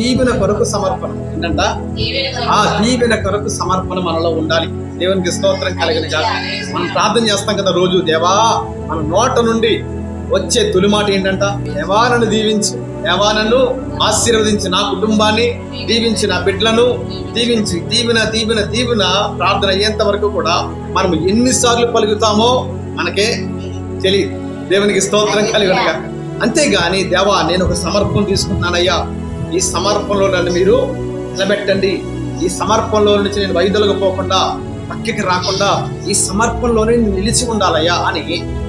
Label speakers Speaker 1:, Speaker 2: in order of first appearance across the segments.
Speaker 1: దీవెన కొరకు సమర్పణ. ఏంటంట? ఆ దీవెన కొరకు సమర్పణ మనలో ఉండాలి. దేవునికి స్తోత్రం కలిగిన కాదు మనం ప్రార్థన చేస్తాం కదా రోజు దేవా మన నోట నుండి వచ్చే తొలిమాట ఏంటంట? దేవా నన్ను దీవించు. దేవా నన్ను ఆశీర్వదించి నా కుటుంబాన్ని దీవించి నా బిడ్డలను దీవించి. దీవెన దీవెన దీవెన ప్రార్థన అయ్యేంత వరకు కూడా మనం ఎన్నిసార్లు పలుకుతామో మనకే తెలియదు. దేవునికి స్తోత్రం కలిగినగా అంతేగాని దేవా నేను ఒక సమర్పణ తీసుకుంటున్నానయ్యా. ఈ సమర్పణలో నన్ను మీరు నిలబెట్టండి. ఈ సమర్పణలో నుంచి నేను వైదొలగ పోకుండా పక్కకి రాకుండా ఈ సమర్పణలోనే నిలిచి ఉండాలయ్యా అని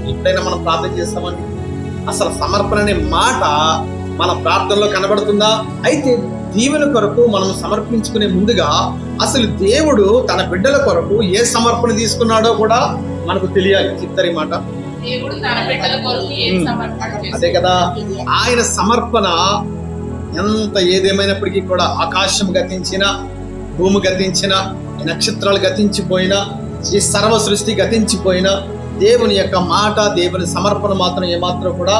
Speaker 1: ఎప్పుడైనా మనం ప్రార్థన చేస్తామండి. అసలు సమర్పణ అనే మాట మన ప్రార్థనలో కనబడుతుందా? అయితే దీవెన కొరకు మనం సమర్పించుకునే ముందుగా అసలు దేవుడు తన బిడ్డల కొరకు ఏ సమర్పణ తీసుకున్నాడో కూడా మనకు తెలియాలి. చెప్తారు ఈ మాట? అదే కదా. ఆయన సమర్పణ ఎంత ఏదేమైనప్పటికీ కూడా ఆకాశం గతించిన భూమి గతించిన నక్షత్రాలు గతించిపోయినా ఈ సర్వ సృష్టి గతించిపోయినా దేవుని యొక్క మాట దేవుని సమర్పణ మాత్రం ఏమాత్రం కూడా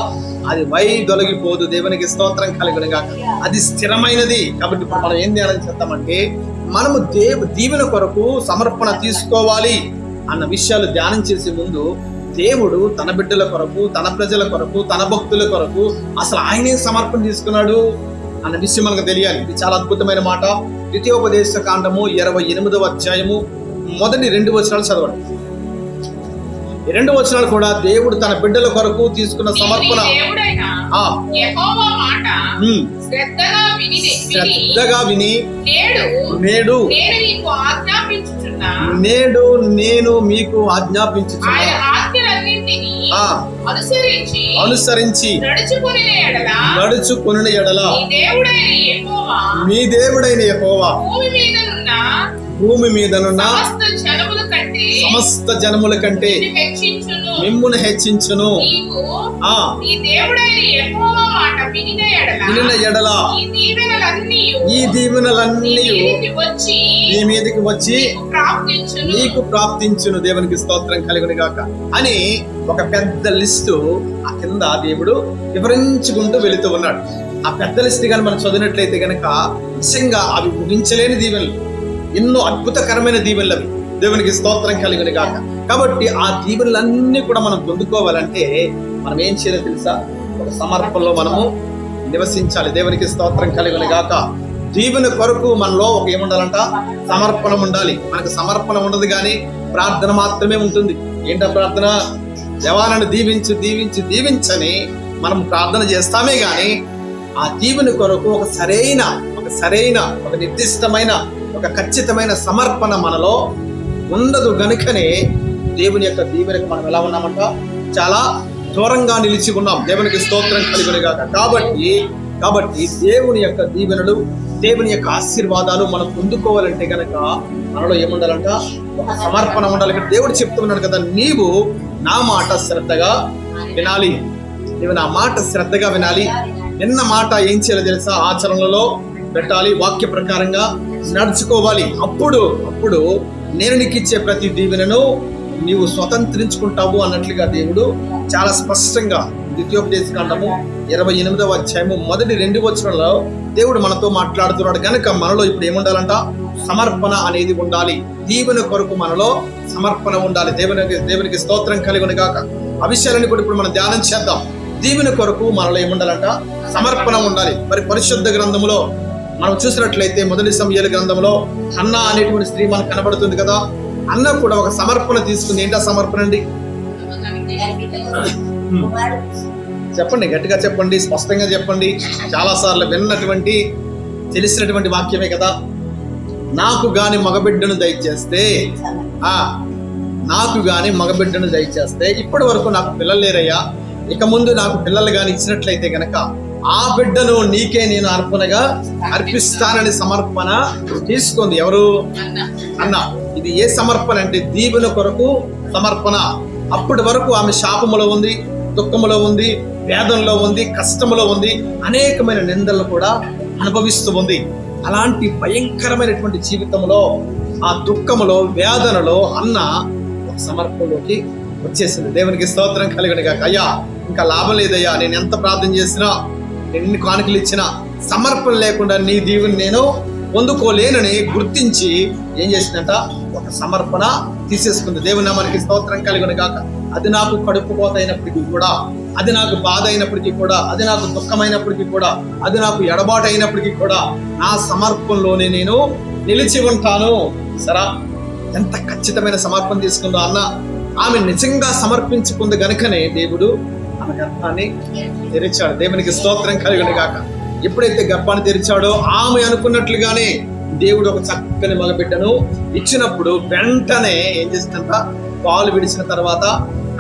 Speaker 1: అది వై దొలగిపోదు దేవునికి స్తోత్రం కలిగినగా అది స్థిరమైనది. కాబట్టి ఇప్పుడు మనం ఏం ధ్యానం చేద్దామంటే మనము దేవు దీవెన కొరకు సమర్పణ తీసుకోవాలి అన్న విషయాలు ధ్యానం చేసే ముందు దేవుడు తన బిడ్డల కొరకు తన ప్రజల కొరకు తన భక్తుల కొరకు అసలు ఆయనే సమర్పణ తీసుకున్నాడు? అన్న విషయం మనకు తెలియాలి. ఇది చాలా అద్భుతమైన మాట. ద్వితీయోపదేశ కాండము ఇరవై ఎనిమిదవ అధ్యాయము మొదటి రెండు వచనాలు చదవండి. ఈ రెండు వచనాలు కూడా దేవుడు తన బిడ్డల కొరకు తీసుకున్న సమర్పణ.
Speaker 2: శ్రద్ధగా విని నేడు
Speaker 1: నేడు
Speaker 2: నేను
Speaker 1: మీకు ఆజ్ఞాపించుచున్నాను
Speaker 2: అనుసరించి
Speaker 1: అనుసరించి
Speaker 2: నడుచుకుని ఎడల
Speaker 1: మీ దేవుడైన యెహోవా
Speaker 2: భూమి మీదనున్న సమస్త జనముల కంటే నిన్ను హెచ్చించును.
Speaker 1: మిమ్మును హెచ్చించును
Speaker 2: నీకు
Speaker 1: ఆ
Speaker 2: వినిన ఎడల ఈ దీవెనలన్నీ నీ మీదికి వచ్చి
Speaker 1: నీ మీదకి వచ్చి
Speaker 2: నీకు ప్రాప్తించును.
Speaker 1: నీకు ప్రాప్తించును. దేవునికి స్తోత్రం కలిగిన గాక. అని ఒక పెద్ద లిస్టు ఆ కింద దేవుడు వివరించుకుంటూ వెళుతూ ఉన్నాడు. ఆ పెద్ద లిస్ట్ కానీ మనం చదివినట్లయితే గనక నిజంగా అవి ఊహించలేని దీవెనలు. ఎన్నో అద్భుతకరమైన దీవెనలు అవి. దేవునికి స్తోత్రం కలిగిన కాక కాబట్టి ఆ దీవెనలన్నీ కూడా మనం పొందుకోవాలంటే మనం ఏం చేయాలో తెలుసా? ఒక సమర్పణలో మనము నివసించాలి. దేవునికి స్తోత్రం కలిగిన గాక. దీవెన కొరకు మనలో ఒక ఏముండాలంట? సమర్పణ ఉండాలి. మనకు సమర్పణ ఉండదు కానీ ప్రార్థన మాత్రమే ఉంటుంది. ఏంటో ప్రార్థన? దేవాలను దీవించు దీవించు దీవించని మనం ప్రార్థన చేస్తామే కానీ ఆ దీవెన కొరకు ఒక సరైన ఒక సరైన ఒక నిర్దిష్టమైన ఒక ఖచ్చితమైన సమర్పణ మనలో ఉండదు గనుకనే దేవుని యొక్క దీవెనకు మనం ఎలా ఉన్నామంట? చాలా దూరంగా నిలిచి ఉన్నాం. దేవునికి స్తోత్రం కలిగినగాక. కాబట్టి కాబట్టి దేవుని యొక్క దీవెనలు దేవుని యొక్క ఆశీర్వాదాలు మనం పొందుకోవాలంటే కనుక మనలో ఏముండాలంట? ఒక సమర్పణ ఉండాలి. దేవుడు చెప్తున్నాడు కదా నీవు నా మాట శ్రద్ధగా వినాలి. నీవు నా మాట శ్రద్ధగా వినాలి. నిన్న మాట ఏం చేయాలో తెలుసా? ఆచరణలో పెట్టాలి. వాక్య ప్రకారంగా నడుచుకోవాలి. అప్పుడు అప్పుడు నేను నీకు ఇచ్చే ప్రతి దీవెనను నీవు స్వతంత్రించుకుంటావు అన్నట్లుగా దేవుడు చాలా స్పష్టంగా ద్వితీయోపదేశ కాండము ఇరవై ఎనిమిదవ అధ్యాయము మొదటి రెండు వచనంలో దేవుడు మనతో మాట్లాడుతున్నాడు. కనుక మనలో ఇప్పుడు ఏముండాలంట? సమర్పణ అనేది ఉండాలి. దీవెన కొరకు మనలో సమర్పణ ఉండాలి. దేవునికి దేవునికి స్తోత్రం కలిగి గాక. ఆ విషయాలని కూడా ఇప్పుడు మనం ధ్యానం చేద్దాం. దీవెన కొరకు మనలో ఏముండాలంట? సమర్పణ ఉండాలి. మరి పరిశుద్ధ గ్రంథములో మనం చూసినట్లయితే మొదటి సమయాల గ్రంథంలో అన్న అనేటువంటి స్త్రీ మనకు కనబడుతుంది కదా. అన్న కూడా ఒక సమర్పణ తీసుకుంది. ఏంటా సమర్పణ అండి? చెప్పండి గట్టిగా చెప్పండి స్పష్టంగా చెప్పండి. చాలా సార్లు విన్నటువంటి తెలిసినటువంటి వాక్యమే కదా. నాకు గాని మగబిడ్డను దయచేస్తే ఆ నాకు గాని మగబిడ్డను దయచేస్తే ఇప్పటి వరకు నాకు పిల్లలు లేరయ్యా. ఇక ముందు నాకు పిల్లలు కానీ ఇచ్చినట్లయితే గనక ఆ బిడ్డను నీకే నేను అర్పణగా అర్పిస్తానని సమర్పణ తీసుకుంది ఎవరు?
Speaker 2: అన్న.
Speaker 1: ఇది ఏ సమర్పణ అంటే దీవెన కొరకు సమర్పణ. అప్పటి వరకు ఆమె శాపములో ఉంది దుఃఖములో ఉంది వేదంలో ఉంది కష్టములో ఉంది అనేకమైన నిందలు కూడా అనుభవిస్తూ ఉంది. అలాంటి భయంకరమైనటువంటి జీవితంలో ఆ దుఃఖములో వేదనలో అన్న ఒక సమర్పణలోకి వచ్చేసింది. దేవునికి స్తోత్రం కలిగిన కాక అయ్యా ఇంకా లాభం లేదయ్యా నేను ఎంత ప్రార్థన చేసినా ఎన్ని కానుకలు ఇచ్చినా సమర్పణ లేకుండా నీ దీవుని నేను పొందుకోలేనని గుర్తించి ఏం చేసిందంట? ఒక సమర్పణ తీసేసుకుంది. దేవుని నామానికి స్తోత్రం కలిగిన గాక. అది నాకు కడుపు కోత అయినప్పటికీ కూడా అది నాకు బాధ అయినప్పటికీ కూడా అది నాకు దుఃఖమైనప్పటికీ కూడా అది నాకు ఎడబాటు అయినప్పటికీ కూడా నా సమర్పణలోనే నేను నిలిచి ఉంటాను. సరా? ఎంత ఖచ్చితమైన సమర్పణ తీసుకుందో అన్న ఆమె నిజంగా సమర్పించుకుంది గనుకనే దేవుడు గర్భాన్ని తెరిచాడు. దేవునికి స్తోత్రం కలిగిన కాక ఎప్పుడైతే గర్భాన్ని తెరిచాడో ఆమె అనుకున్నట్లుగానే దేవుడు ఒక చక్కని మగబిడ్డను ఇచ్చినప్పుడు వెంటనే ఏం చేస్తుందంట? పాలు విడిచిన తర్వాత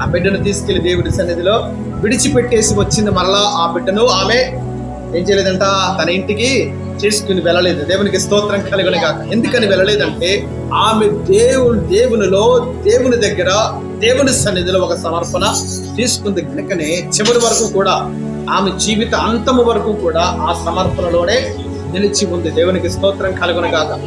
Speaker 1: ఆ బిడ్డను తీసుకెళ్ళి దేవుడి సన్నిధిలో విడిచిపెట్టేసి వచ్చింది మరలా ఆ బిడ్డను. ఆమె ఏం చేయలేదంట? తన ఇంటికి చేసుకుని వెళ్ళలేదు. దేవునికి స్తోత్రం కలిగిన కాక ఎందుకని వెళ్ళలేదంటే ఆమె దేవుడు దేవునిలో దేవుని దగ్గర దేవుని సన్నిధిలో ఒక సమర్పణ తీసుకుంది కనుకనే చివరి వరకు కూడా ఆమె జీవిత అంతము వరకు కూడా ఆ సమర్పణలోనే నిలిచి ఉంది. దేవునికి స్తోత్రం కలుగును గాక